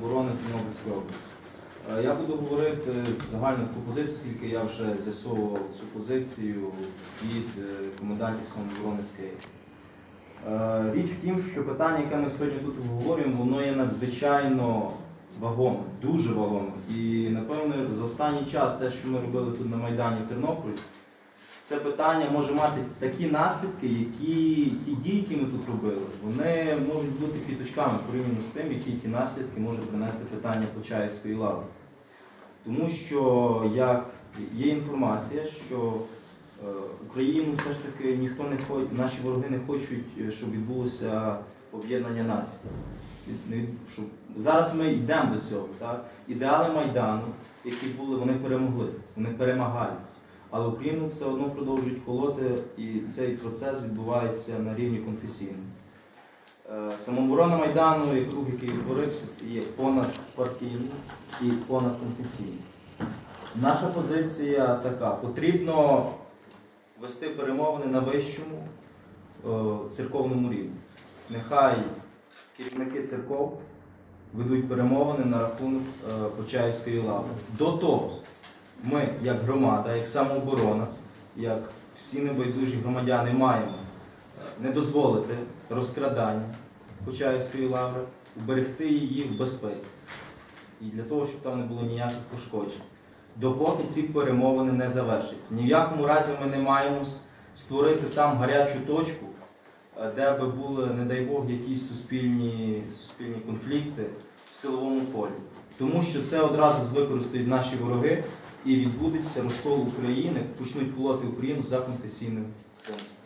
самооборони Тернопільської області. Е, Я буду говорити загальну таку позицію, оскільки я вже з'ясовував цю позицію від е, комендантів самооборони з Києва. Е, Річ в тім, що питання, яке ми сьогодні тут обговорюємо, воно є надзвичайно вагоме, дуже вагоме. І напевно за останній час те, що ми робили тут на Майдані в Тернополі, це питання може мати такі наслідки, які ті дії, які ми тут робили, вони можуть бути квіточками порівняно з тим, які ті наслідки може принести питання Почаївської лави. Тому що як є інформація, що е, Україну все ж таки ніхто не хоче, наші вороги не хочуть, е, щоб відбулося об'єднання націй. Щоб- Зараз ми йдемо до цього. Так? Ідеали Майдану, які були, вони перемогли, вони перемагають. Але Україну все одно продовжують колоти, і цей процес відбувається на рівні конфесійному. Е, Самооборона Майдану і круг, який утворився, це є понадпартійний і понадконфесійний. Наша позиція така: потрібно вести перемовини на вищому е, церковному рівні. Нехай керівники церков ведуть перемовини на рахунок е, Почаївської лави. До того ми, як громада, як самооборона, як всі небайдужі громадяни, маємо е, не дозволити розкрадання Почаївської лаври, уберегти її в безпеці. І для того, щоб там не було ніяких пошкоджень. Допоки ці перемовини не завершаться. Ні в якому разі ми не маємо створити там гарячу точку, е, де би були, не дай Бог, якісь суспільні, суспільні конфлікти в силовому полі. Тому що це одразу використають наші вороги і відбудеться розкол України, почнуть колоти Україну за конфесійним принципом.